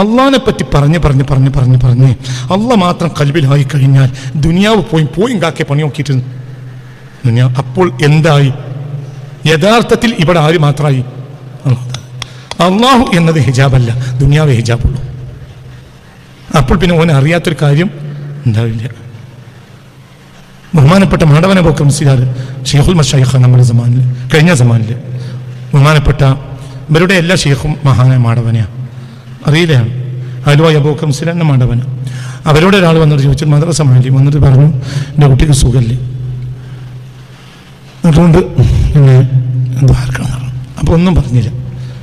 അള്ളാഹിനെ പറ്റി പറഞ്ഞ് പറഞ്ഞ് പറഞ്ഞ് പറഞ്ഞ് പറഞ്ഞ് അള്ള മാത്രം കൽവിലായി കഴിഞ്ഞാൽ ദുനിയാവ് പോയി പോയി കാക്കെ പണി നോക്കിയിട്ടിരുന്നു ദുനിയാ അപ്പോൾ എന്തായി? യഥാർത്ഥത്തിൽ ഇവിടെ ആര് മാത്രമായി. അള്ളാഹു എന്നത് ഹിജാബല്ല ദുനിയാവ് ഹിജാബുള്ളൂ. അപ്പോൾ പിന്നെ ഓനെ അറിയാത്തൊരു കാര്യം ഉണ്ടാവില്ല. ബഹുമാനപ്പെട്ട മാടവനെ പോക്കം സിയാർ ഷെയ്ഖുൽ മഷൈഖ നമ്മുടെ സമാനിൽ കഴിഞ്ഞ സമാനിൽ ബഹുമാനപ്പെട്ട ഇവരുടെ എല്ലാ ഷെയ്ഖും മഹാനായ മാടവനെയാണ് അറിയില്ല? അലുവ അബൂക്കം സിലന്ന മാടവന അവരോട് ഒരാൾ വന്നിട്ട് ചോദിച്ചു മദ്രസ മാലി വന്നിട്ട് പറഞ്ഞു എന്റെ കുട്ടിക്ക് സുഖല്ലേ? അതുകൊണ്ട് പിന്നെ എന്തോ പറഞ്ഞു അപ്പോൾ ഒന്നും പറഞ്ഞില്ല.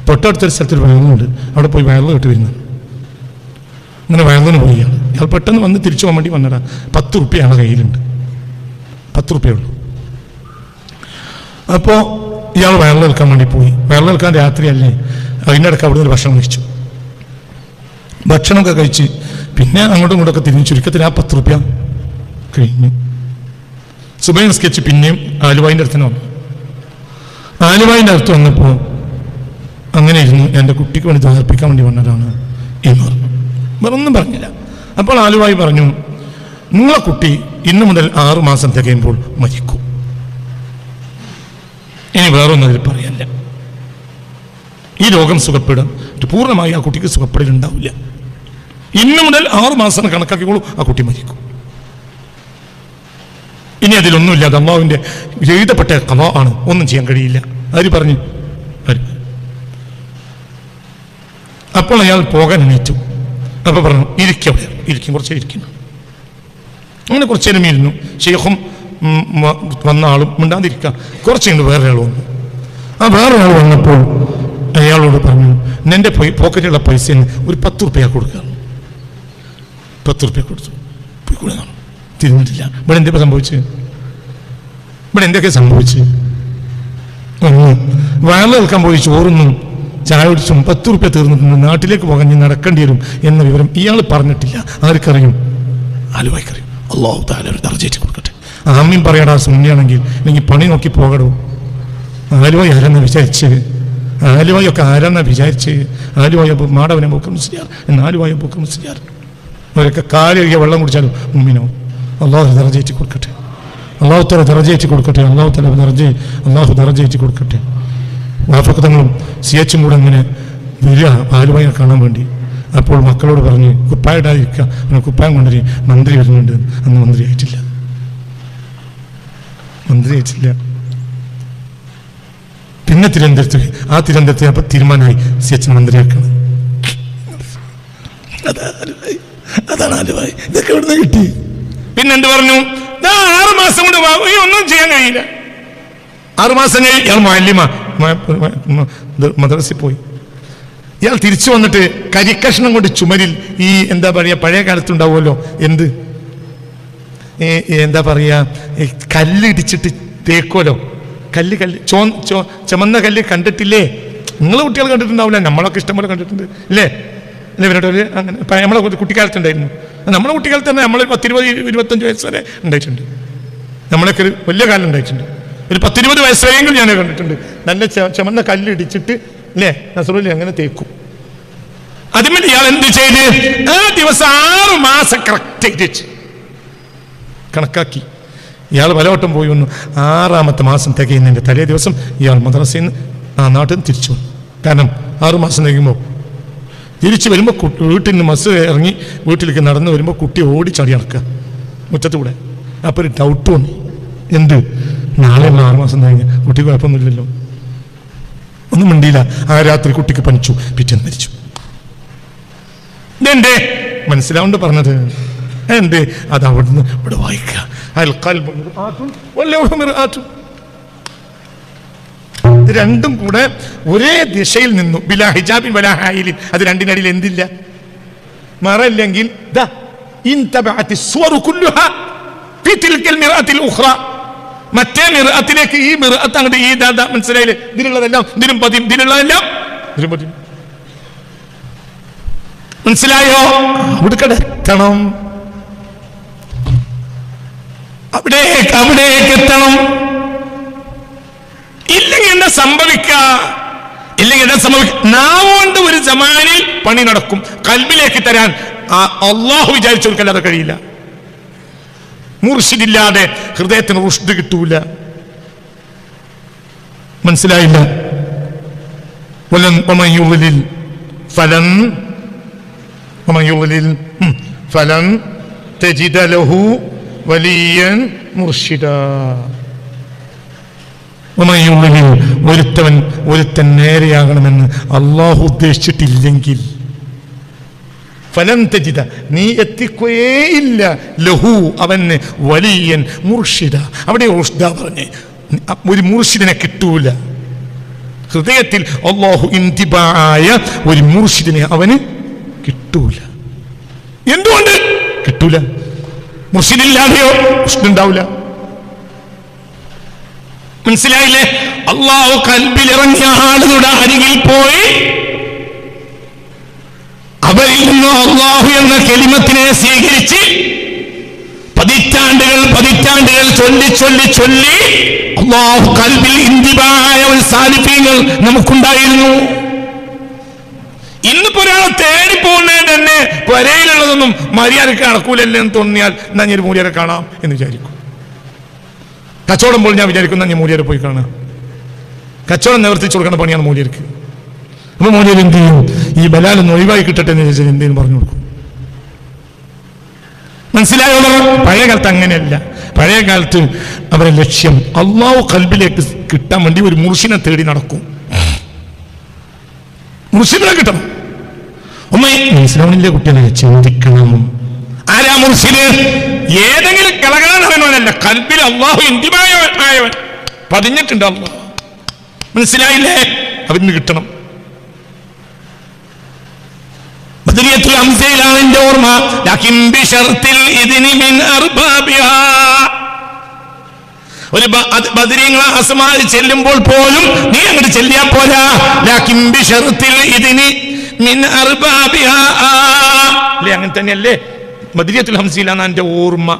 തൊട്ടടുത്തൊരു സ്ഥലത്തൊരു വയറുണ്ട് അവിടെ പോയി വയറിൽ കെട്ടി വരുന്നു. അങ്ങനെ വയറിന് പോയി ഇയാൾ. പെട്ടെന്ന് വന്ന് തിരിച്ചു പോകാൻ വേണ്ടി വന്നടാ പത്ത് റുപ്യ അയാളെ കയ്യിലുണ്ട്. പത്ത് റുപ്യ ഉള്ളൂ. അപ്പോൾ ഇയാൾ വയറിൽ നിൽക്കാൻ വേണ്ടി പോയി. വയറിൽ നിൽക്കാൻ രാത്രിയല്ലേ. അതിന്റെ ഇടയ്ക്ക് അവിടുന്ന് ഒരു ഭക്ഷണം കഴിച്ചു. ഭക്ഷണമൊക്കെ കഴിച്ച് പിന്നെ അങ്ങോട്ടും ഇങ്ങോട്ടൊക്കെ തിരിഞ്ഞു ചുരുക്കത്തിൽ ആ പത്ത് റുപ്യ കഴിഞ്ഞു. സുബൈ സ്കെച്ച് പിന്നെയും ആലുവായിന്റെ അടുത്തിന് വന്നു. ആലുവായിന്റെ അടുത്ത് വന്നപ്പോൾ അങ്ങനെ ഇരുന്നു എന്റെ കുട്ടിക്ക് വേണ്ടി ദാർപ്പിക്കാൻ വേണ്ടി വന്നതാണ് പറഞ്ഞു. വേറെ ഒന്നും പറഞ്ഞില്ല. അപ്പോൾ ആലുവായി പറഞ്ഞു നിങ്ങളെ കുട്ടി ഇന്നു മുതൽ ആറു മാസം തികയുമ്പോൾ മരിക്കും. വേറൊന്നും അതിൽ പറയല്ല. ഈ രോഗം സുഖപ്പെടും. പൂർണമായി ആ കുട്ടിക്ക് സുഖപ്പെടലുണ്ടാവില്ല. ഇന്നു മുതൽ ആറു മാസം കണക്കാക്കിക്കോളൂ ആ കുട്ടി മരിക്കും. ഇനി അതിലൊന്നുമില്ല. അത് അമ്മാവിന്റെ എഴുതപ്പെട്ട കഥ ആണ്. ഒന്നും ചെയ്യാൻ കഴിയില്ല. ആര് പറഞ്ഞു? അപ്പോൾ അയാൾ പോകാൻ എണീറ്റു. അപ്പോൾ പറഞ്ഞു ഇരിക്കും അവിടെ. ഇരിക്കും കുറച്ച് ഇരിക്കുന്നു അങ്ങനെ കുറച്ച് നേരം ഇരുന്നു. ഷെയ്ഖും വന്ന ആളും മിണ്ടാതിരിക്കുക കുറച്ച് വേറെ ആൾ വന്നു. ആ വേറെ ആൾ വന്നപ്പോൾ അയാളോട് പറഞ്ഞു എന്റെ പോക്കറ്റിലുള്ള പൈസയിൽ ഒരു പത്ത് റുപ്യ കൊടുക്കുക പത്ത് റുപ്യ കൊടുത്തു. പോയി തിരിഞ്ഞിട്ടില്ല. ഇവിടെ എന്തൊക്കെ സംഭവിച്ച്? ഇവിടെ എന്തൊക്കെ സംഭവിച്ച്? ഒന്ന് വയറിൽ നിൽക്കാൻ പോയി ചോറുന്നു. ചായ കുടിച്ചും പത്ത് റുപ്യ തീർന്നിട്ടുണ്ട്. നാട്ടിലേക്ക് പോകാൻ ഞാൻ നടക്കേണ്ടി വരും എന്ന വിവരം ഇയാൾ പറഞ്ഞിട്ടില്ല. ആർക്കറിയും? ആലുവായിക്കറിയും. അള്ളാഹു താല ഒരു കൊടുക്കട്ടെ. ആമീൻ പറയടാ സുന്നിയാണെങ്കിൽ അല്ലെങ്കിൽ പണി നോക്കി പോകടോ. ആലുവായി ആരെന്ന് വിചാരിച്ച്? ആലുവായൊക്കെ ആരെന്ന വിചാരിച്ച്? ആലുവായ മാടവനെ പോക്ക് മുസ്ലിയാർ ആലുവായ പോക്ക് മുസ്ലിയാർ. അവരൊക്കെ കാലിയ വെള്ളം കുടിച്ചാലും ഉമ്മിനോ അള്ളാഹു ദർജേറ്റ് കൊടുക്കട്ടെ. അള്ളാഹു തല ദർജയേറ്റ് കൊടുക്കട്ടെ. അള്ളാഹു തല ദർജ അള്ളാഹു ദർജയേറ്റ് കൊടുക്കട്ടെ. വാഫക്കതങ്ങളും സി എച്ചും കൂടെ അങ്ങനെ വരിക ആലുവായെ കാണാൻ വേണ്ടി. അപ്പോൾ മക്കളോട് പറഞ്ഞ് കുപ്പായിടാതിരിക്കുക കുപ്പായം കൊണ്ടുവരും. മന്ത്രി വരുന്നുണ്ട്. അന്ന് മന്ത്രി ആയിട്ടില്ല ആയിട്ടില്ല പിന്നെ തിരുവനന്തപുരത്ത് ആ തിരുവനന്തപുരത്ത് അപ്പൊ തീരുമാനമായി സി എച്ച് മന്ത്രിയാക്കണം അതാണ് ആലുവായി. ഇതൊക്കെ ഇവിടുന്ന് കിട്ടി? പിന്നെന്ത് പറഞ്ഞു? "ദാ ആറ് മാസം കൊണ്ട് ഒന്നും ചെയ്യാൻ കഴിയില്ല. ആറ് മാസം കഴിഞ്ഞ് ഇയാൾ മാലിമ മദ്രസിൽ പോയി. ഇയാൾ തിരിച്ചു വന്നിട്ട് കരിക്കഷ്ണം കൊണ്ട് ചുമരിൽ ഈ എന്താ പറയുക പഴയ കാലത്തുണ്ടാവുമല്ലോ എന്ത്? എന്താ പറയുക ഈ തേക്കോലോ കല്ല് കല്ല് ചോ ചോ ചുമന്ന കല്ല് കണ്ടിട്ടില്ലേ? നിങ്ങൾ കുട്ടികൾ കണ്ടിട്ടുണ്ടാവില്ല. നമ്മളൊക്കെ ഇഷ്ടംപോലെ കണ്ടിട്ടുണ്ട്. ഇല്ലേ? അല്ലേ ഇവരുടെ ഒരു അങ്ങനെ നമ്മളെ കുട്ടിക്കാലത്തുണ്ടായിരുന്നു. നമ്മുടെ കുട്ടിക്കാലത്ത് തന്നെ നമ്മൾ പത്തിരുപത് ഇരുപത്തഞ്ച് വയസ്സ് വരെ ഉണ്ടായിട്ടുണ്ട്. നമ്മളൊക്കെ ഒരു വലിയ കാലം ഉണ്ടായിട്ടുണ്ട്. ഒരു പത്തിരുപത് വയസ്സ് വരെയെങ്കിലും ഞാൻ കണ്ടിട്ടുണ്ട്. നല്ല ചുമന്ന കല്ല് ഇടിച്ചിട്ട് അല്ലേ നസറുല്ലി അങ്ങനെ തേക്കും. അതിന് ഇയാൾ എന്ത് ചെയ്ത്? ആ ദിവസം ആറ് മാസം കറക്റ്റ് കണക്കാക്കി. ഇയാൾ പലവട്ടം പോയി വന്നു. ആറാമത്തെ മാസം തികയുന്നതിന്റെ തലേ ദിവസം ഇയാൾ മദ്രസയിൽ നിന്ന് ആ നാട്ടിൽ നിന്ന് തിരിച്ചു വന്നു. കാരണം ആറു മാസം തികയുമ്പോൾ തിരിച്ചു വരുമ്പോൾ വീട്ടിൽ നിന്ന് ബസ് ഇറങ്ങി വീട്ടിലേക്ക് നടന്നു വരുമ്പോൾ കുട്ടി ഓടിച്ചടി നടക്കുക. മുറ്റത്തൂടെ. അപ്പോൾ ഒരു ഡൗട്ട് വന്നു. എന്ത്? നാളെ ആറ് മാസം കഴിഞ്ഞ് കുട്ടി കുഴപ്പമൊന്നുമില്ലല്ലോ. ഒന്നും മിണ്ടിയില്ല. ആ രാത്രി കുട്ടിക്ക് പനിച്ചു. പിറ്റേന്ന് മരിച്ചു. ഇതെന്തേ? മനസ്സിലാവുണ്ട് പറഞ്ഞത്. എന്ത്? അത് അവിടുന്ന് ഇവിടെ വായിക്കുക. വല്ലൗഹു മിർആത്തുൻ. രണ്ടും കൂടെ ഒരേ ദിശയിൽ നിന്നു. ബിലാ ഹിജാബിൻ വലാ ഹായിലിൻ. അത് രണ്ടിനടിയിൽ എന്തില്ല? മറല്ലെങ്കിൽ മറ്റേ മിറത്തിലേക്ക് ഈ മിറത്ത് അങ്ങോട്ട് ഈ ദാദ മനസ്സിലായില്ലേ? ഇതിനുള്ളതെല്ലാം ഇതിനും പതിയും ഇതിനുള്ളതെല്ലാം ഇതിനും പതിയും. മനസ്സിലായോ? അവിടെ കിടക്കണം അവിടേക്ക് അവിടേക്ക് എത്തണം. ഇല്ലെങ്കിൽ എന്താ സംഭവിക്ക ഇല്ലെങ്കിൽ എന്താ സംഭവിക്ക നാവോണ്ട് ഒരു ജമാനിൽ പണി നടക്കും. കൽബിലേക്ക് തരാൻ. അള്ളാഹു വിചാരിച്ചു കൊടുക്കാൻ അത് കഴിയില്ല. മുർഷിദില്ലാതെ ഹൃദയത്തിന് റുഷ്ദ് കിട്ടൂല. മനസ്സിലായില്ല? ഫലൻ ഫലൻ വലിയൻ മുർഷിദ. ഉണയുള്ളിൽ ഒരുത്തവൻ ഒരുത്തൻ നേരെയാകണമെന്ന് അള്ളാഹു ഉദ്ദേശിച്ചിട്ടില്ലെങ്കിൽ. ഫലം തെജിത നീ എത്തിക്കുകയേ ഇല്ല. ലഹു അവന് വലിയൻ മുർഷിദ. അവിടെ ഉഷ്ദ പറഞ്ഞ് ഒരു മുർഷിദിനെ കിട്ടൂല. ഹൃദയത്തിൽ അള്ളാഹു ഇന്തിബായ ഒരു മുർഷിദിനെ അവന് കിട്ടൂല. എന്തുകൊണ്ട്? കിട്ടൂല. മുർഷിദില്ലാതെയോ ഉഷ്ണുണ്ടാവില്ല മനസ്സിലായില്ലേ? അള്ളാഹു കൽബിലിറങ്ങിയ ആളുകളുടെ അരികിൽ പോയി അവരിൽ നിന്ന് അള്ളാഹു എന്ന കെലിമത്തിനെ സ്വീകരിച്ച് പതിറ്റാണ്ടുകൾ പതിറ്റാണ്ടുകൾ ചൊല്ലി ചൊല്ലി ചൊല്ലി അള്ളാഹു കൽബിൽ ഇന്ത്യ ഒരു സാന്നിധ്യങ്ങൾ നമുക്കുണ്ടായിരുന്നു. ഇന്നിപ്പോ ഒരാളെ തേടി പോകുന്നതിന് തന്നെ പുരയിലുള്ളതൊന്നും മര്യാദയ്ക്ക് നടക്കൂലല്ലേ എന്ന് തോന്നിയാൽ എന്നാ ഒരു മൂല്യരെ കാണാം എന്ന് വിചാരിക്കും. കച്ചവടം പോലും ഞാൻ വിചാരിക്കുന്ന ഞാൻ മൂല്യരെ പോയി കാണാം കച്ചവടം നിവർത്തിച്ചു കൊടുക്കുന്ന പണിയാണ് മൂല്യർക്ക് അപ്പൊ മൂല്യർ എന്ത് ചെയ്യും? ഈ ബലാലൊന്ന് ഒഴിവായി കിട്ടട്ടെ എന്ന് ചോദിച്ചാൽ എന്തെങ്കിലും പറഞ്ഞു കൊടുക്കും. മനസ്സിലായോ? പഴയ കാലത്ത് അങ്ങനെയല്ല. പഴയ കാലത്ത് അവരെ ലക്ഷ്യം അള്ളാഹു കൽബിലേക്ക് കിട്ടാൻ വേണ്ടി ഒരു മുർഷിനെ തേടി നടക്കും. മുർഷിദിനെ കിട്ടണം. ഉമ്മ. ഇസ്ലാമിലെ കുട്ടികളെ ചിന്തിക്കണം. ആരാ മുർഷിദ്? ഏതെങ്കിലും കളകളാണെന്നവനല്ല കൽബിൽ അള്ളാഹു ഇന്ത്യമായ ആയവൻ. പതിഞ്ഞിട്ടുണ്ട് അള്ളാഹു മനസ്സിലായില്ലേ? അവന് കിട്ടണം. ബദരിയത്തുൽ ഹംസയിലാണ് എന്റെ ഓർമ്മ. ലക്കിൻ ബിശർത്തിൽ ഇതിനി മിൻ അർബാബിഹാ. ഒരു ബദരീങ്ങളെ ചെല്ലുമ്പോൾ പോലും നീ അങ്ങോട്ട് ചെല്ലിയാ പോരാ. ഇതിനി അല്ലേ അങ്ങനെ തന്നെയല്ലേ? മദിരിയത്തുൽ ഹംസീലാണ് എന്റെ ഓർമ്മ.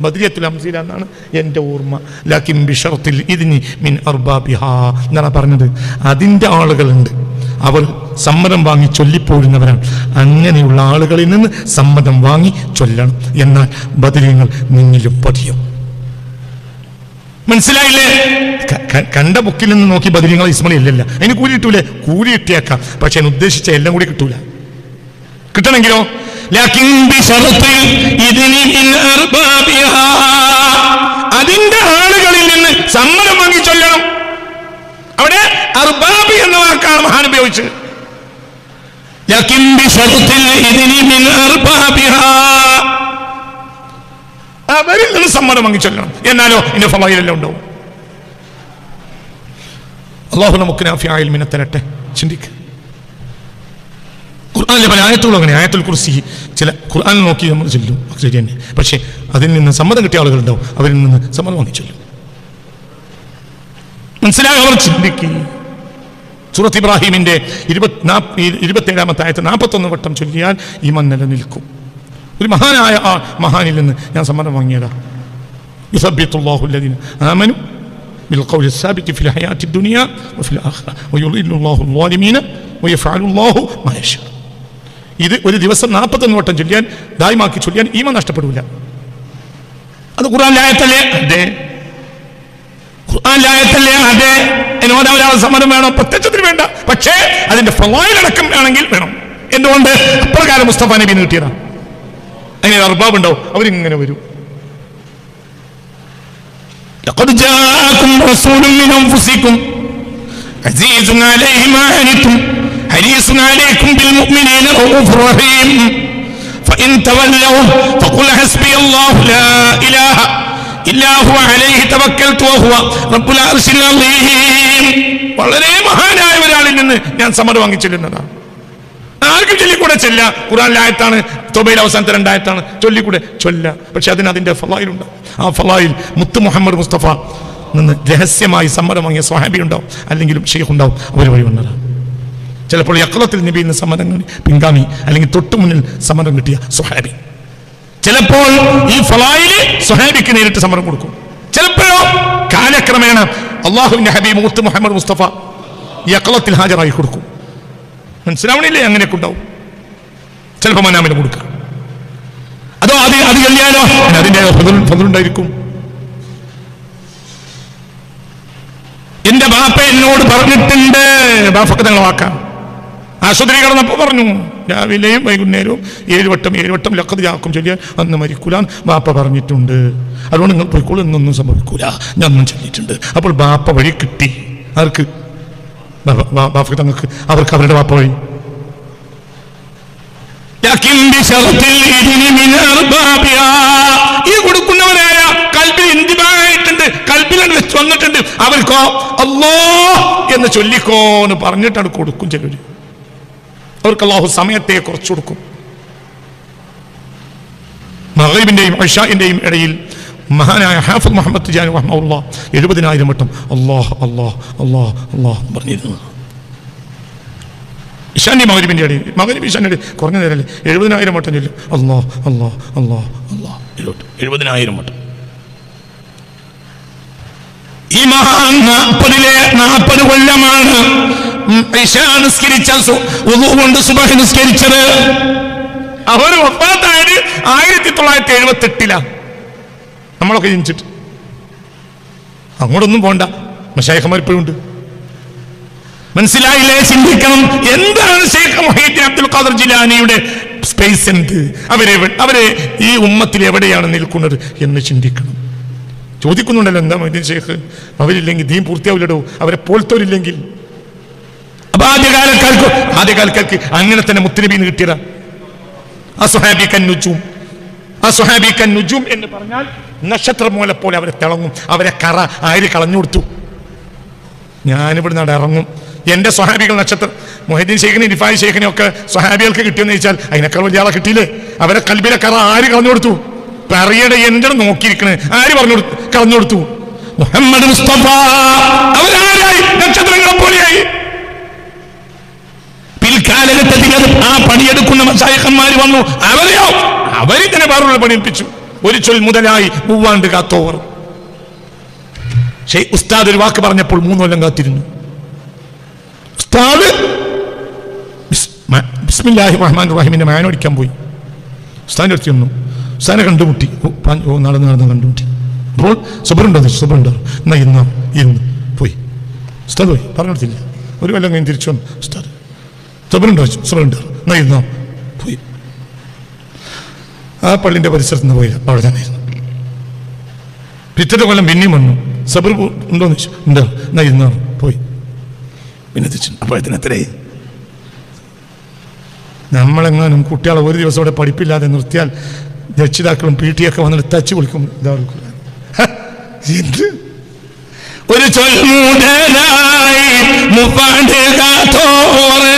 ബദരിയത്തുൽ ഹംസീല എന്നാണ് എന്റെ ഓർമ്മ. ലാക്കിം ബിഷർത്തിൽ ഇതിനി മിൻ അർബാബിഹാ എന്നാണ് പറഞ്ഞത്. അതിന്റെ ആളുകളുണ്ട്. അവർ സമ്മതം വാങ്ങി ചൊല്ലിപ്പോരുന്നവരാണ്. അങ്ങനെയുള്ള ആളുകളിൽ നിന്ന് സമ്മതം വാങ്ങി ചൊല്ലണം. എന്നാൽ ബദരീങ്ങൾ നിന്നിലും പതിയും. മനസ്സിലായില്ലേ? കണ്ട ബുക്കിൽ നിന്ന് നോക്കി ബദിരിങ്ങൾ ഇസ്മളി ഇല്ലല്ല. അതിന് കൂലി കിട്ടൂലേ? കൂലി കിട്ടിയേക്കാം. പക്ഷെ അതിന് ഉദ്ദേശിച്ച എല്ലാം കൂടി കിട്ടൂല. കിട്ടണമെങ്കിലോ. അതിന്റെ ആളുകളിൽ നിന്ന് സമ്മതം വാങ്ങി ചൊല്ലണം. അവിടെ അർബാബി എന്ന വാക്കാണ് മഹാൻ ഉപയോഗിച്ചത്. ലക്കിൻ ബിശറത്തിൽ ഇതിനി മിൻ അർബാബിഹാ. അവരിൽ നിന്ന് സമ്മതം വാങ്ങി ചൊല്ലണം. എന്നാലോ എന്റെ ഫലയിലെല്ലാം ഉണ്ടാവും. അള്ളാഹു നമുക്ക് നാഫിയായിൽ മിനെ തരട്ടെ. ചിന്തിക്കുക ഖുർആാനിലെ പല ആയത്തുകളും അങ്ങനെ. ആയത്തുൽ കുറിച്ച് ചില ഖുർആൻ നോക്കി നമ്മൾ ചൊല്ലും. ശരി തന്നെ. പക്ഷേ അതിൽ നിന്ന് സമ്മതം കിട്ടിയ ആളുകളുണ്ടാവും. അവരിൽ നിന്ന് സമ്മതം വാങ്ങി ചൊല്ലും. മനസ്സിലായോ? അവർ ചിന്തിക്കുക സൂറത്ത് ഇബ്രാഹിമിന്റെ ഇരുപത്തി ഇരുപത്തേഴാമത്തെ ആയത്ത് നാൽപ്പത്തൊന്ന് വട്ടം ചൊല്ലിയാൽ ഈ ഈമൻ നിലനിൽക്കും. ഒരു മഹാനായ ആ മഹാനിൽ നിന്ന് ഞാൻ സമ്മതം വാങ്ങിയതാ يثبت الله الذين آمنوا بالقول الثابت في الحياة الدنيا وفي الآخرة ويضل الله الظالمين ويفعل الله ما يشاء ഇത് ഒരു ദിവസം നാൽപ്പത്തൊന്ന് വട്ടം ചൊല്ലിയാൻ ദായമാക്കി ചൊല്ലിയാൻ ഈമ നഷ്ടപ്പെടില്ല അത് ഖുർആൻ ലായത്തല്ലേ അതെ ഖുർആൻ ലായത്തല്ലേ അതെ എന്നോട് ഒരാൾ സമ്മതം വേണോ പ്രത്യക്ഷത്തിന് വേണ്ട പക്ഷേ അതിന്റെ ഫലായിലടക്കം വേണമെങ്കിൽ വേണം എന്തുകൊണ്ട് അപ്രകാരം മുസ്തഫ നബി നീട്ടിയതാണ് അങ്ങനെ അർബാബ് ഉണ്ടാവും. അവരിങ്ങനെ വരും. വളരെ മഹാനായ ഒരാളിൽ നിന്ന് ഞാൻ സമരം വാങ്ങിച്ചിരുന്നതാണ് ആർക്കും ചൊല്ലിക്കൂടെ ചെല്ല. ഖുറാനിലായത്താണ് തൊബയിൽ അവസാനത്തെ രണ്ടായത്താണ് ചൊല്ലിക്കൂടെ ചൊല്ല. പക്ഷെ അതിന് അതിന്റെ ഫലായിലുണ്ട്. ആ ഫലായിൽ മുത്തു മുഹമ്മദ് മുസ്തഫ നിന്ന് രഹസ്യമായി സമ്മതം വാങ്ങിയ സ്വാഹാബി ഉണ്ടാവും. അല്ലെങ്കിലും ഷെയ്ഖ് ഉണ്ടാവും. അവർ വഴി വന്നതാണ് ചിലപ്പോൾ യക്കളത്തിൽ നബിയിൽ നിന്ന് സമ്മതം പിൻഗാമി അല്ലെങ്കിൽ തൊട്ടു മുന്നിൽ സമ്മതം കിട്ടിയ സുഹാബി ചിലപ്പോൾ ഈ ഫലായിൽ സുഹാബിക്ക് നേരിട്ട് സമ്മതം കൊടുക്കും. ചിലപ്പോഴോ കാലക്രമേണ അള്ളാഹുവിന്റെ ഹബീബ് മുത്ത് മുഹമ്മദ് മുസ്തഫ യക്കളത്തിൽ ഹാജരായി കൊടുക്കും. മനസ്സിലാവണില്ലേ? അങ്ങനെയൊക്കെ ഉണ്ടാവും ചിലപ്പോൾ മനാമിന് കൊടുക്കുക അതോ അത് അത് കല്യാണോ? അതിന്റെ ഉണ്ടായിരിക്കും എന്റെ ബാപ്പ എന്നോട് പറഞ്ഞിട്ടുണ്ട്. ബാപ്പക്ക് തങ്ങളെ വാക്കാം. ആശുപത്രി കിടന്നപ്പോൾ പറഞ്ഞു രാവിലെയും വൈകുന്നേരവും ഏഴ് വട്ടം ഏഴ് വട്ടം ലക്കത് ചാക്കും ചൊല്ലിയാൽ അന്ന് മരിക്കൂലാന്ന് ബാപ്പ പറഞ്ഞിട്ടുണ്ട്. അതുകൊണ്ട് നിങ്ങൾ പോയിക്കോളൂ എന്നൊന്നും സംഭവിക്കൂല. ഞാൻ ഒന്നും ചൊല്ലിയിട്ടുണ്ട്. അപ്പോൾ ബാപ്പ വഴി കിട്ടി. ആർക്ക്? ബാപ്പ- തങ്ങൾക്ക് അവർക്ക് അവരുടെ ബാപ്പ പോയി. ഈ കൊടുക്കുന്നവരായ കൽബിൽ ഇന്തിബായിട്ടുണ്ട് കൽബിലാണ് വെച്ച് വന്നിട്ടുണ്ട്. അവർക്കോ അല്ലോ എന്ന് ചൊല്ലിക്കോ എന്ന് പറഞ്ഞിട്ടാണ് കൊടുക്കും ചിലര്. അവർക്ക് അള്ളാഹു സമയത്തെ കുറച്ചു കൊടുക്കും. മഹീബിന്റെയും അഷാഇന്റെയും ഇടയിൽ മഹാനായ ഹാഫിദ് മുഹമ്മദ് ജാൻ റഹ്മുള്ള എഴുപതിനായിരം വട്ടം അള്ളാഹ് അള്ളാഹ് അള്ളാഹ് അള്ളാഹ് പറഞ്ഞിരുന്നു. ഇഷാന്റെ മകരീബിന്റെ അടി മകരീബ് ഇഷാന്റെ അടി കുറഞ്ഞ നേരല്ലേ? എഴുപതിനായിരം വട്ടം ചൊല്ലും അള്ളാഹ് അള്ളാഹ് അള്ളാഹ് അള്ളാഹ് എഴുപത് എഴുപതിനായിരം വട്ടം. ഈ മഹാൻ നാൽപ്പതിലെ നാൽപ്പത് കൊല്ലമാണ് കൊണ്ട് സുബഹ് നിസ്കരിച്ചത്. അവർ ഒപ്പാത്തായത് ആയിരത്തി തൊള്ളായിരത്തി എഴുപത്തി എട്ടിലാണ് നമ്മളൊക്കെ ജനിച്ചിട്ട്. അങ്ങോട്ടൊന്നും പോണ്ട. മഷേഖമാർ ഇപ്പോഴും ഉണ്ട് മനസ്സിലായില്ലേ? ചിന്തിക്കണം. എന്താണ് ഷെയ്ഖ് മൊഹീദ്ദീൻ അബ്ദുൽ ഖാദർ ജിലാനിയുടെ സ്പേസ് എന്ത്? അവരെ അവരെ ഈ ഉമ്മത്തിൽ എവിടെയാണ് നിൽക്കുന്നത് എന്ന് ചിന്തിക്കണം. ചോദിക്കുന്നുണ്ടല്ലോ എന്താ മൊഹീദ്ദീൻ ഷെയ്ഖ് അവരില്ലെങ്കിൽ ദീൻ പൂർത്തിയാവില്ലടോ? അവരെ പോലത്തോരില്ലെങ്കിൽ അപ്പൊ ആദ്യകാലക്കാർക്ക് ആദ്യകാലക്കാർക്ക് അങ്ങനെ തന്നെ മുത്തനബീന്ന് കിട്ടിയതാ. അസുഹാബിക്കൻ നുജൂം സുഹാബിക്കൻ നുജും എന്ന് പറഞ്ഞാൽ നക്ഷത്രം പോലെ പോലെ അവരെ തിളങ്ങും. അവരെ കറ ആര് കളഞ്ഞു കൊടുത്തു? ഞാനിവിടെ നട ഇറങ്ങും. എന്റെ സ്വഹാബികൾ നക്ഷത്രം മൊഹദ്ദീൻ ഷെയ്ഖിനെ ഇരിഫായി ഷെയ്ഖിനെ ഒക്കെ സ്വഹാബികൾക്ക് കിട്ടിയെന്ന് ചോദിച്ചാൽ അതിനേക്കാൾ വലിയ ആളെ കിട്ടിയില്ലേ? അവരെ കൽബിലെ കറ ആര് കളഞ്ഞു കൊടുത്തു? പറയുടെ എന്റെ നോക്കിയിരിക്കണേ. ആര് പറഞ്ഞു കളഞ്ഞു കൊടുത്തു? മുഹമ്മദ് മുസ്തഫ. അവരാരായി? നക്ഷത്രങ്ങളെ പോലെയായി. പിൽക്കാലഘട്ടത്തിൽ ആ പണിയെടുക്കുന്ന മസായക്കന്മാർ വന്നു. അവരെയോ? അവരിങ്ങനെ വേറൊരു പണിയെടുപ്പിച്ചു ഒരു ചൊൽ മുതലായി മൂവാണ്ട് കാത്തോവർ ഷെയ് ഉസ്താദ് ഒരു വാക്ക് പറഞ്ഞപ്പോൾ മൂന്ന് കൊല്ലം കാത്തിരുന്നു. ഉസ്താദ് ബിസ്മില്ലാഹി റഹ്മാൻ റഹീമിന്റെ മാനോടിക്കാൻ പോയി. ഉസ്താദിന്റെ അടുത്ത് ഒന്നും ഉസ്താദിനെ കണ്ടുമുട്ടി. നടന്ന് നടന്ന് കണ്ടുമുട്ടി. അപ്പോൾ സുബറുണ്ടോ? സുബറുണ്ടോ? എന്നാ ഇന്നാ ഇരുന്ന് പോയി. ഉസ്താദ് പോയി. പറഞ്ഞിട്ടില്ല ഒരു കൊല്ലം കഴിഞ്ഞ് തിരിച്ചു വന്നു. ഉസ്താദ് സുബറുണ്ടോ? സുബറുണ്ടോ? എന്നാ ഇരുന്നോ ആ പള്ളിന്റെ പരിസരത്ത് നിന്ന് പോയില്ല. അവിടെ തന്നെ ഇരുന്നു പിറ്റത്തെ കൊല്ലം പിന്നെയും വന്നു. സബർ ഉണ്ടോന്ന് ചോദിച്ചു. ഉണ്ടോ എന്നാ ഇരുന്നോ പോയി. പിന്നെ തിരിച്ചു അപ്പോഴത്തിന് എത്രയായി? നമ്മളെങ്ങാനും കുട്ടികളെ ഒരു ദിവസം ഇവിടെ പഠിപ്പില്ലാതെ നിർത്തിയാൽ രക്ഷിതാക്കളും പി ടി ഒക്കെ വന്നിട്ട് തച്ചു വിളിക്കും. ഇതാ എന്ത്? ഒരു ചൊൽമൂടനായി മുപ്പാണ്ട് കാത്തോറ്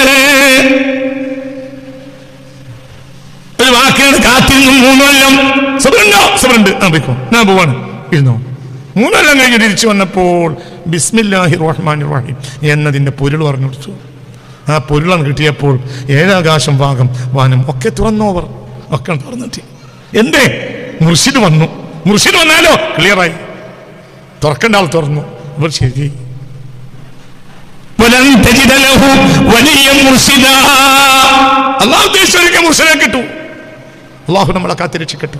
വാക്കിനോട് കാത്തിരുന്നു മൂന്നൊല്ലം സുബ്രണ്ടോ സുബ്രണ്ട് ആ പോയിക്കോ. ഞാൻ പോവാണ്. ഇരുന്നോ? മൂന്നൊല്ലം കഴിഞ്ഞ് തിരിച്ചു വന്നപ്പോൾ ബിസ്മില്ലാഹി റഹ്മാൻ റഹീം എന്നതിന്റെ പൊരുൾ പറഞ്ഞു കൊടുത്തു. ആ പൊരുളാണ് കിട്ടിയപ്പോൾ ഏഴാകാശം ഭാഗം വാനം ഒക്കെ തുറന്നോവർ. ഒക്കെ തുറന്നിട്ട്. എന്തേ? മുർഷിദ് വന്നു. മുർഷിദ് വന്നാലോ? ക്ലിയറായി. തുറക്കേണ്ട ആൾ തുറന്നു. അപ്പോൾ ശരി. അള്ളാഹു ഉദ്ദേശിച്ച മുർഷിദെ കിട്ടു. അള്ളാഹു നമ്മളെ കാത്തിരക്ഷിക്കട്ടെ.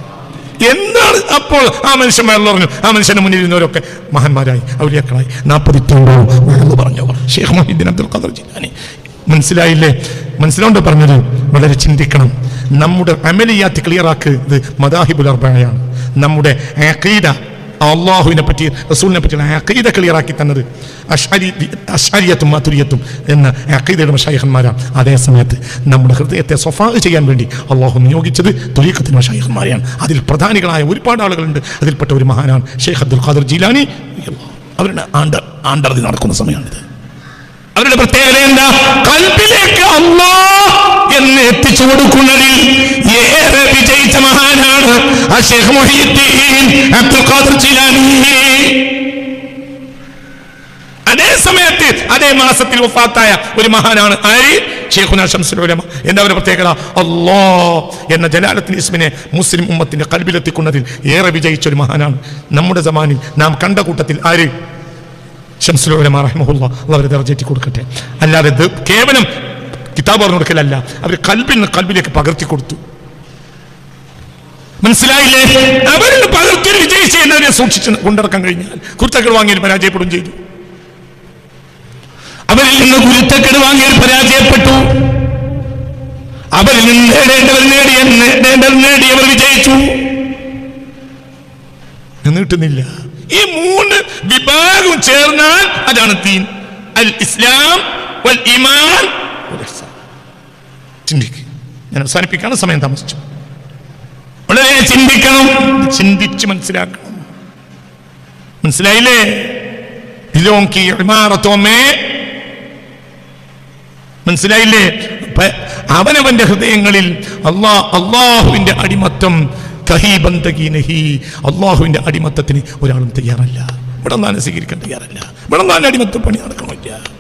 എന്താണ് അപ്പോൾ ആ മനുഷ്യൻ പറഞ്ഞു ആ മനുഷ്യന്റെ മുന്നിൽ ഇരുന്നവരൊക്കെ മഹാന്മാരായി ഔലിയാക്കളായി. നാൽപ്പതിത്തോടോ വഴന്നു പറഞ്ഞവർ ഷെയ്ഖ് മൊഹീദ്ദീൻ അബ്ദുൽ ഖാദർ ജിലാനി. മനസ്സിലായില്ലേ? മനസ്സിലോണ്ട് പറഞ്ഞത്? വളരെ ചിന്തിക്കണം. നമ്മുടെ അമലിയാത്ത് ക്ലിയറാക്ക് ഇത് മദാഹിബുൽ അർബയാണ്. നമ്മുടെ അഖീദ അള്ളാഹുവിനെ പറ്റി റസൂലിനെ പറ്റിയുള്ള അക്കീത ക്ലിയറാക്കി തന്നത്. അഷ്അരി അഷ്അരിയത്തും മാതുരിയത്തും എന്ന അക്കീതയുടെ മഷായഹന്മാരാണ് അതേ സമയത്ത് നമ്മുടെ ഹൃദയത്തെ സ്വഭാവം ചെയ്യാൻ വേണ്ടി അള്ളാഹു നിയോഗിച്ചത് തുലീഖത്തിന് മഷായഹന്മാരെയാണ് അതിൽ പ്രധാനികളായ ഒരുപാട് ആളുകളുണ്ട്. അതിൽപ്പെട്ട ഒരു മഹാനാണ് ഷെയ്ഖ് അബ്ദുൽ ഖാദർ ജീലാനി. അവരുടെ ആണ്ടർ ആണ്ടർ നടക്കുന്ന സമയമാണിത്. അവരുടെ പ്രത്യേകത എന്താ? കൽബിലേക്ക് അള്ളാ എന്ന് എത്തിച്ചു കൊടുക്കുന്നതിൽ ഏറെ വിജയിച്ച മഹാനാണ് ആ ഷെയ്ഖ് മൊഹീദ്ദീൻ അബ്ദുൽ ഖാദർ ജിലാനി. അതേ സമയത്ത് അതേ മാസത്തിൽ വഫാത്തായ ഒരു മഹാനാണ് ആര്? ഷെയ്ഖുന ഷംസുൽ ഉലമ. എന്താ അവരുടെ പ്രത്യേകത? അല്ലാ എന്ന ജലാലത്തിന് ഇസ്മിനെ മുസ്ലിം ഉമ്മത്തിന്റെ കൽബിലെത്തിക്കുന്നതിൽ ഏറെ വിജയിച്ച ഒരു മഹാനാണ്. നമ്മുടെ സമാനിൽ നാം കണ്ട കൂട്ടത്തിൽ ആര്? ഷംസുലമ റഹ്മുല്ല അവരെ ദർജറ്റി കൊടുക്കട്ടെ. അല്ലാതെ കേവലം കിതാബ് പറഞ്ഞു കൊടുക്കലല്ല. അവർ കൽബിൽ നിന്ന് കൽബിലേക്ക് പകർത്തി കൊടുത്തു. മനസ്സിലായില്ലേ? അവരിൽ പകർത്തി വിജയിച്ച് എന്നതിനെ സൂക്ഷിച്ച് കൊണ്ടിറക്കാൻ കഴിഞ്ഞാൽ കുർത്തക്കൾ വാങ്ങിയാൽ പരാജയപ്പെടും ചെയ്തു. അവരിൽ നിന്ന് കുരുത്തക്കേട് വാങ്ങിയാൽ പരാജയപ്പെട്ടു. അവരിൽ നിന്ന് നേടേണ്ടവർ നേടിയ നേടേണ്ടവർ നേടിയവർ വിജയിച്ചു. നീട്ടുന്നില്ല ഈ മൂന്ന് വിഭാഗം ചേർന്നാൽ അതാണ് തീൻ അൽ ഇസ്ലാം വൽ ഇമാൻ ഞാൻ അവസാനിപ്പിക്കാണ് സമയം താമസിച്ചു. വളരെ ചിന്തിക്കണം. ചിന്തിച്ച് മനസ്സിലാക്കണം. മനസ്സിലായില്ലേ? ദിലോം ഇമാറത്തോമേ. മനസ്സിലായില്ലേ? അവനവന്റെ ഹൃദയങ്ങളിൽ അള്ളാ അള്ളാഹുവിന്റെ അടിമത്തം അള്ളാഹുവിന്റെ അടിമത്തത്തിന് ഒരാളും തയ്യാറല്ല. ഇവിടെ നാനെ സ്വീകരിക്കാൻ തയ്യാറല്ല. ഇവിടെ നാനെ അടിമത്ത പണി നടക്കണമില്ല.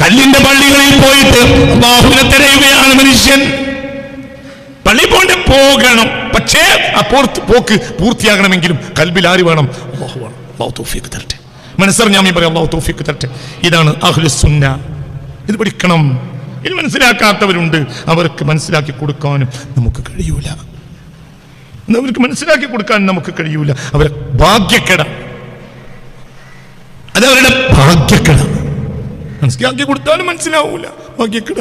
കല്ലിന്റെ പള്ളികളിൽ പോയിട്ട് അള്ളാഹുവിനെ തിരയുകയാണ് മനുഷ്യൻ. പള്ളി പോണ്ട് പോകണം. പക്ഷേ ആ പോക്ക് പൂർത്തിയാകണമെങ്കിലും കൽബിൽ ആര് വേണം? അള്ളാഹു വേണം. അള്ളാഹു തോഫിക്ക് തരട്ടെ. മനസ്സറിഞ്ഞാമി പറയാം അള്ളാഹു തോഫിക്ക് തരട്ടെ. ഇതാണ് അഹ്ലുസുന്ന. ഇത് പഠിക്കണം. ഇത് മനസ്സിലാക്കാത്തവരുണ്ട്. അവർക്ക് മനസ്സിലാക്കി കൊടുക്കാനും നമുക്ക് കഴിയൂല. അവർക്ക് മനസ്സിലാക്കി കൊടുക്കാൻ നമുക്ക് കഴിയൂല. അവരെ ഭാഗ്യക്കട. അതവരുടെ ഭാഗ്യക്കട. മനസ്സിലാക്കി കൊടുത്താലും മനസ്സിലാവൂല. ഭാഗ്യക്കട.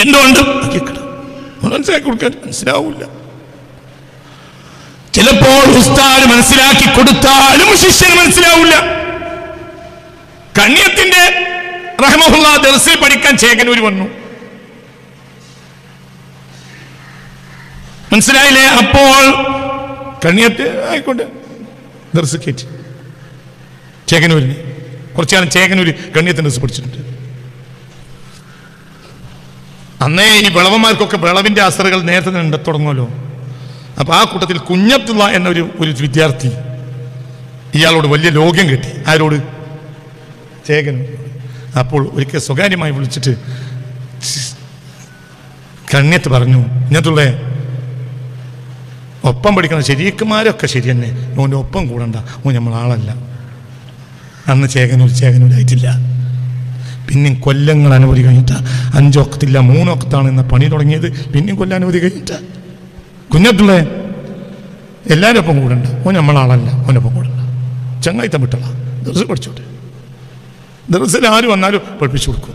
എന്തുകൊണ്ട്? ഭാഗ്യക്കട. മനസ്സിലാക്കി കൊടുക്കാൻ മനസ്സിലാവൂല. ചിലപ്പോൾ ഉസ്താദ് മനസ്സിലാക്കി കൊടുത്താലും ശിഷ്യന് മനസ്സിലാവൂല. കണ്യത്തിന്റെ റഹ്മഹുല്ല ദർസിൽ പഠിക്കാൻ ചേകനൂര് വന്നു. മനസ്സിലായില്ലേ? അപ്പോൾ കണ്ണിയത്ത് ആയിക്കോട്ടെ ദർസ് കയറ്റി ചേകനൂരിന്. കുറച്ചു കാലം ചേകനൂര് കണ്ണിയത്ത് ദർസ് പഠിച്ചിട്ടുണ്ട്. അന്നേ ഈ വിളവന്മാർക്കൊക്കെ വിളവിന്റെ അസറുകൾ നേരത്തെ തന്നെ തുടങ്ങുമല്ലോ അപ്പൊ ആ കൂട്ടത്തിൽ കുഞ്ഞത്തുള്ള എന്നൊരു ഒരു വിദ്യാർത്ഥി ഇയാളോട് വലിയ ലോകം കിട്ടി. ആരോട്? ചേകൻ അപ്പോൾ ഒരിക്കൽ സ്വകാര്യമായി വിളിച്ചിട്ട് കണ്യത്ത് പറഞ്ഞു ഇങ്ങനത്തുള്ള ഒപ്പം പഠിക്കുന്ന ശരിക്കുമാരൊക്കെ ശരി തന്നെ. ഓന്റെ ഒപ്പം കൂടണ്ട. ഓ നമ്മൾ ആളല്ല അന്ന് ചേകനൂർ ചേകനൂരായിട്ടില്ല പിന്നെയും കൊല്ലങ്ങൾ അനുമതി കഴിഞ്ഞിട്ട. അഞ്ചൊക്കത്തില്ല മൂന്നൊക്കത്താണ് എന്ന പണി തുടങ്ങിയത്. പിന്നെയും കൊല്ലം അനുമതി കഴിഞ്ഞിട്ട. കുഞ്ഞത്തുള്ളേ എല്ലാവരും ഒപ്പം കൂടണ്ട. ഓൻ നമ്മളാളല്ല. ഓനൊപ്പം കൂടണ്ട. ചങ്ങായിത്തം വിട്ടള ദിവസം പഠിച്ചോട്ടെ. ദർസിൽ ആര് വന്നാലും പഠിപ്പിച്ചു കൊടുക്കും.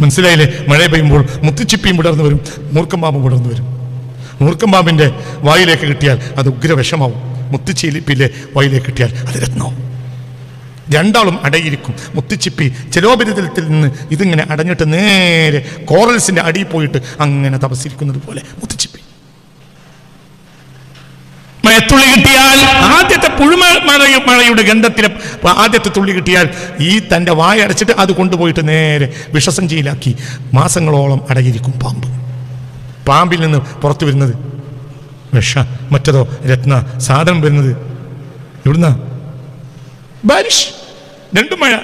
മനസ്സിലായില്ലേ? മഴ പെയ്യുമ്പോൾ മുത്തുച്ചിപ്പിയും വിടർന്നു വരും മൂർക്കം പാമ്പും വിടർന്നു വരും. മൂർക്കം പാമ്പിന്റെ വായിലേക്ക് കിട്ടിയാൽ അത് ഉഗ്ര വിഷമാവും മുത്തുച്ചിപ്പിലെ വായിലേക്ക് കിട്ടിയാൽ അത് രത്നവും രണ്ടാളും അടയിരിക്കും. മുത്തുച്ചിപ്പി ജലോപരിതലത്തിൽ നിന്ന് ഇതിങ്ങനെ അടഞ്ഞിട്ട് നേരെ കോറൽസിന്റെ അടിയിൽ പോയിട്ട് അങ്ങനെ തപസ്സിരിക്കുന്നത് പോലെ മുത്തുച്ചിപ്പി. മഴത്തുള്ളി കിട്ടിയാൽ ആദ്യത്തെ പുഴുമ മഴ മഴയുടെ ഗന്ധത്തിന് ആദ്യത്തെ തുള്ളി കിട്ടിയാൽ ഈ തന്റെ വായ അടച്ചിട്ട് അത് കൊണ്ടുപോയിട്ട് നേരെ വിഷസഞ്ചിയിലാക്കി മാസങ്ങളോളം അടയിരിക്കും പാമ്പ്. പാമ്പിൽ നിന്ന് പുറത്തു വരുന്നത് വിഷ മറ്റതോ രത്ന സാധനം വരുന്നത് എവിടുന്ന? ബാരിഷ് രണ്ടും മഴ.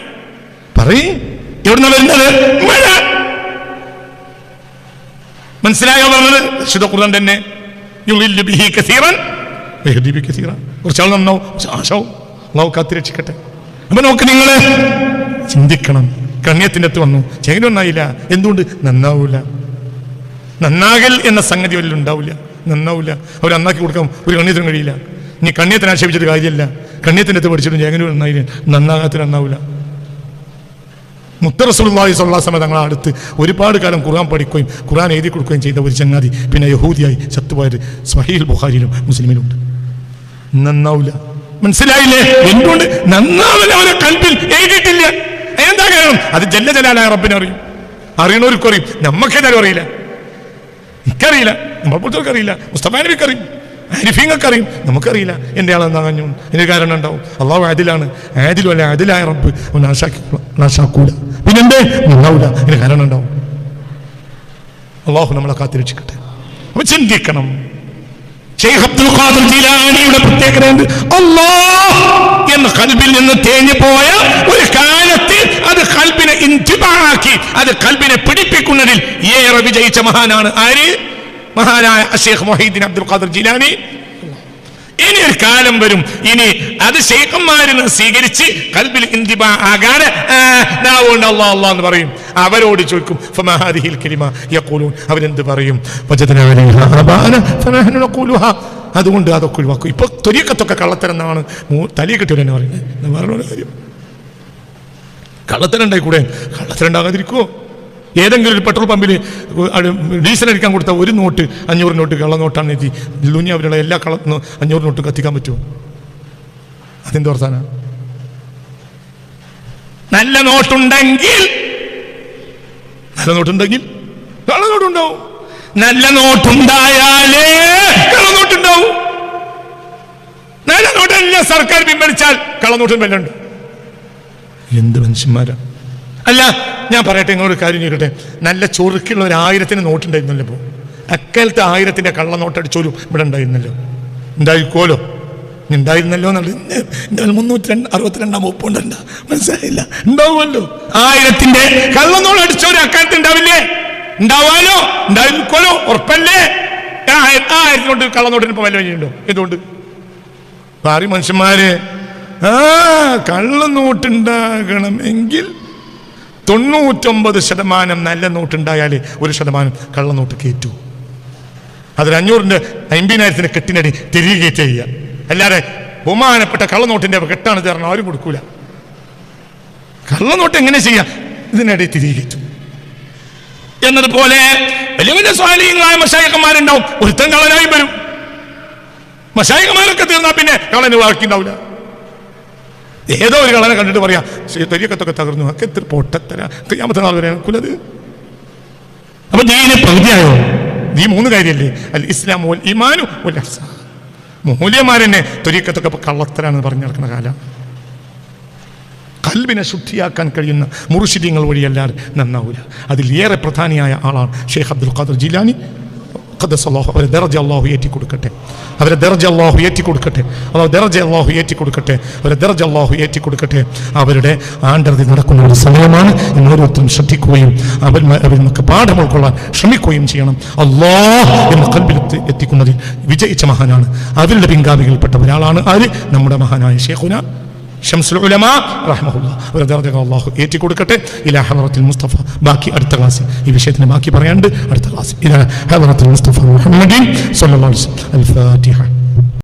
പറയും എവിടുന്ന വരുന്നത്? മഴ. മനസ്സിലായോ പറഞ്ഞത്? ശുദ്ധ തന്നെ. യുളില്ലു ബിഹി കസീറൻ. വയഹ്ദി ബി കസീറ കുറച്ചാൾ നന്നാവും. അള്ളാഹു കാത്തിരക്ഷിക്കട്ടെ. അപ്പൊ നോക്ക് നിങ്ങളെ ചിന്തിക്കണം. കണ്യത്തിന്റെ അടുത്ത് വന്നു. ചേകനും നന്നായില്ല. എന്തുകൊണ്ട്? നന്നാവൂല. നന്നാകൽ എന്ന സംഗതി വല്ല ഉണ്ടാവില്ല നന്നാവില്ല അവർ നന്നാക്കി കൊടുക്കാൻ ഒരു കണ്യത്തിനും കഴിയില്ല. ഇനി കണ്യത്തിന് ആക്ഷേപിച്ചിട്ട് കാര്യമില്ല കണ്യത്തിന്റെ അടുത്ത് പഠിച്ചിട്ടും ചേകനും നന്നായില്ല. നന്നാകാത്തിന് നന്നാവില്ല മുത്തറസുല്ലാഹി സ്വല്ലാസമ തങ്ങളെ അടുത്ത് ഒരുപാട് കാലം ഖുർആൻ പഠിക്കുകയും ഖുർആൻ എഴുതി കൊടുക്കുകയും ചെയ്ത ഒരു ചങ്ങാതി പിന്നെ യഹൂദിയായി ചത്തുപോയത് സ്വഹീൽ ബുഹാരിയിലും മുസ്ലിമിലുണ്ട്. നന്നാവില്ല മനസ്സിലായില്ലേ? എന്തുകൊണ്ട്? നന്നാവില്ല അവരെ കൽപ്പിൽ എഴുതിയിട്ടില്ല. എന്താ കാരണം? അത് ജല്ല ജലാലായ റബ്ബിനെ അറിയും. അറിയണവർക്ക് അറിയും. നമ്മക്കേതായാലും അറിയില്ല. എനിക്കറിയില്ല. നമ്മളെ പോലത്തെ അറിയില്ല മുസ്തഫാനബിക്ക് അറിയും. ആരിഫീങ്ങൾക്ക് അറിയും. നമുക്കറിയില്ല എന്റെ ആളെന്താ കഞ്ഞു എന്റെ കാരണം ഉണ്ടാവും. അള്ളാഹു ആദിലാണ്. ആദിലും അല്ല ആദിലായ റബ്ബ്. അവൻ നാശാക്കി നാശാക്കൂല. പിന്നെന്തേ? നന്നാവൂല. എന്റെ കാരണം ഉണ്ടാവും. അള്ളാഹു നമ്മളെ കാത്തിരക്ഷിക്കട്ടെ. അപ്പൊ ചിന്തിക്കണം. ഷെയ്ഖ് അബ്ദുൽ ഖാദർ ജീലാനിയുടെ പ്രത്യേകത അല്ലാഹ് എന്ന കൽബിൽ നിന്ന് തേഞ്ഞു പോയ ഒരു കാലത്ത് അത് കൽബിനെ ഇൻതിബാക്കി അത് കൽബിനെ പിടിപ്പിക്കുന്നതിൽ ഏറെ വിജയിച്ച മഹാനാണ് ആര്? മഹാനായ ഷെയ്ഖ് മൊഹീദ്ദീൻ അബ്ദുൽ ഖാദർ ജിലാനി. ഇനി ഒരു കാലം വരും. ഇനി അത് ശേഖന്മാരിൽ നിന്ന് സ്വീകരിച്ച് കൽബിൽ ഇന്തിബ ആകാതെ എന്ന് പറയും. അവരോട് ചോദിക്കും കലിമ? അവരെന്ത് പറയും? അതുകൊണ്ട് അതൊക്കെ ഒഴിവാക്കും. ഇപ്പൊ തൊലിയക്കത്തൊക്കെ കള്ളത്തരം എന്നാണ് തലയെ കിട്ടിയത് തന്നെ പറയുന്നത് വേറൊരു കാര്യം. കള്ളത്തരം ഉണ്ടായിക്കൂടെ? കള്ളത്തരം ഏതെങ്കിലും ഒരു പെട്രോൾ പമ്പിൽ ഡീസൽ അടിക്കാൻ കൊടുത്ത ഒരു നോട്ട് അഞ്ഞൂറ് നോട്ട് കള്ള നോട്ടാണ് എത്തി ലുഞ്ഞവരുടെ എല്ലാ കള അഞ്ഞൂറ് നോട്ടും കത്തിക്കാൻ പറ്റുമോ? അതെന്ത് വർത്താന? നല്ല നോട്ടുണ്ടെങ്കിൽ നല്ല നോട്ടുണ്ടെങ്കിൽ കള്ള നോട്ടുണ്ടാവും. നല്ല നോട്ടുണ്ടായാലേ കള്ള നോട്ടുണ്ടാവും. നല്ല നോട്ടല്ല സർക്കാർ പിൻവലിച്ചാൽ കള്ളനോട്ടും വല്ലുണ്ട് എന്ത് മനുഷ്യന്മാരാ? അല്ല ഞാൻ പറയട്ടെ നിങ്ങളൊരു കാര്യം ചോദിക്കട്ടെ? നല്ല ചൊറുക്കുള്ള ഒരു ആയിരത്തിന് നോട്ടുണ്ടായിരുന്നല്ലോ ഇപ്പോൾ അക്കാലത്ത് ആയിരത്തിന്റെ കള്ള നോട്ടടിച്ചോലും ഇവിടെ ഉണ്ടായിരുന്നല്ലോ. ഉണ്ടായിക്കോലോ? ഉണ്ടായിരുന്നല്ലോ മുന്നൂറ്റി രണ്ട് അറുപത്തിരണ്ടാം ഒപ്പുണ്ടണ്ട മനസ്സിലായില്ല? ഉണ്ടാവുമല്ലോ. ആയിരത്തിന്റെ കള്ളനോട്ട് അടിച്ചോരും അക്കാലത്ത് ഉണ്ടാവില്ലേ? ഉണ്ടാവാലോ? ഉണ്ടായിക്കോലോ? ഉറപ്പല്ലേ? ആയിരത്തിനോട്ട് കള്ളനോട്ടിന് ഇപ്പൊ വല്ല വഴിയുണ്ടോ എന്തുകൊണ്ട് പാറി മനുഷ്യന്മാര് ആ കള്ളനോട്ടുണ്ടാകണമെങ്കിൽ തൊണ്ണൂറ്റൊമ്പത് ശതമാനം നല്ല നോട്ടുണ്ടായാലേ ഒരു ശതമാനം കള്ളനോട്ട് കയറ്റൂ അതിൽ അഞ്ഞൂറിന്റെ അമ്പതിനായിരത്തിന് കെട്ടിനടി തിരികെ ചെയ്യുക അല്ലാതെ ബഹുമാനപ്പെട്ട കള്ളനോട്ടിന്റെ കെട്ടാണ് ചേർന്ന് ആരും കൊടുക്കൂല. കള്ളനോട്ട് എങ്ങനെ ചെയ്യാം? ഇതിനിടയിൽ തിരികെ എന്നതുപോലെ വലിയ വലിയ സ്വാധീനങ്ങളായ മഷായക്കന്മാരുണ്ടാവും. ഒരുത്തൻ കള്ളനായി വരും. മഷായികമാരൊക്കെ തീർന്നാൽ പിന്നെ കള്ളന് ബാക്കിണ്ടാവില്ല ഏതോ ഒരു കളനെ കണ്ടിട്ട് പറയാം തൊരിയക്കത്തൊക്കെ തകർന്നു. ഒക്കെ എത്ര പൊട്ടത്തര. ക്രിയാമത്തെ നാൾ വരെ കുലത്. അപ്പൊ ദീന് പകുതിയായോ? നീ മൂന്ന് കാര്യമല്ലേ അൽ ഇസ്ലാം ഓൽ ഇമാനു ഇഹ്സാൻ മൂല്യമാരെന്നെ തൊരിയക്കത്തൊക്കെ കള്ളത്തരാണെന്ന് പറഞ്ഞു നടക്കുന്ന കാലം. കൽവിനെ ശുദ്ധിയാക്കാൻ കഴിയുന്ന മുറുഷിദ്യങ്ങൾ വഴിയല്ലാതെ നന്നാവില്ല അതിലേറെ പ്രധാനിയായ ആളാണ് ഷെയ്ഖ് അബ്ദുൽ ഖാദർ ജിലാനി. ഖദ്ദസ് അല്ലാഹു അവരെ ദർജ അള്ളാഹു ഏറ്റി കൊടുക്കട്ടെ. അവരെ ദർജ അള്ളാഹു ഏറ്റി കൊടുക്കട്ടെ ദർജ അള്ളാഹു ഏറ്റി കൊടുക്കട്ടെ അവരെ ദർജ അള്ളാഹു ഏറ്റി കൊടുക്കട്ടെ അവരുടെ ആണ്ടർതി നടക്കുന്ന ഒരു സമയമാണ്. എന്ന് ഓരോരുത്തരും ശ്രദ്ധിക്കുകയും അവർ നമുക്ക് പാഠം ഉൾക്കൊള്ളാൻ ശ്രമിക്കുകയും ചെയ്യണം. അള്ളാഹ് എന്ന കൽബിൽ എത്തി- എത്തിക്കുന്നതിൽ വിജയിച്ച മഹാനാണ്. അവരുടെ പിൻഗാമികൾപ്പെട്ട ഒരാളാണ് ആര്? നമ്മുടെ മഹാനായ ഷേഖുന ഷംസുൽ ഉലമ അള്ളാഹു മുസ്തഫ. ബാക്കി അടുത്ത ക്ലാസ്സിൽ ഈ വിഷയത്തിന് ബാക്കി പറയാണ്ട് അടുത്ത ക്ലാസ്സിൽ ഇലാ മുസ്തഫ അൽ ഫാത്തിഹ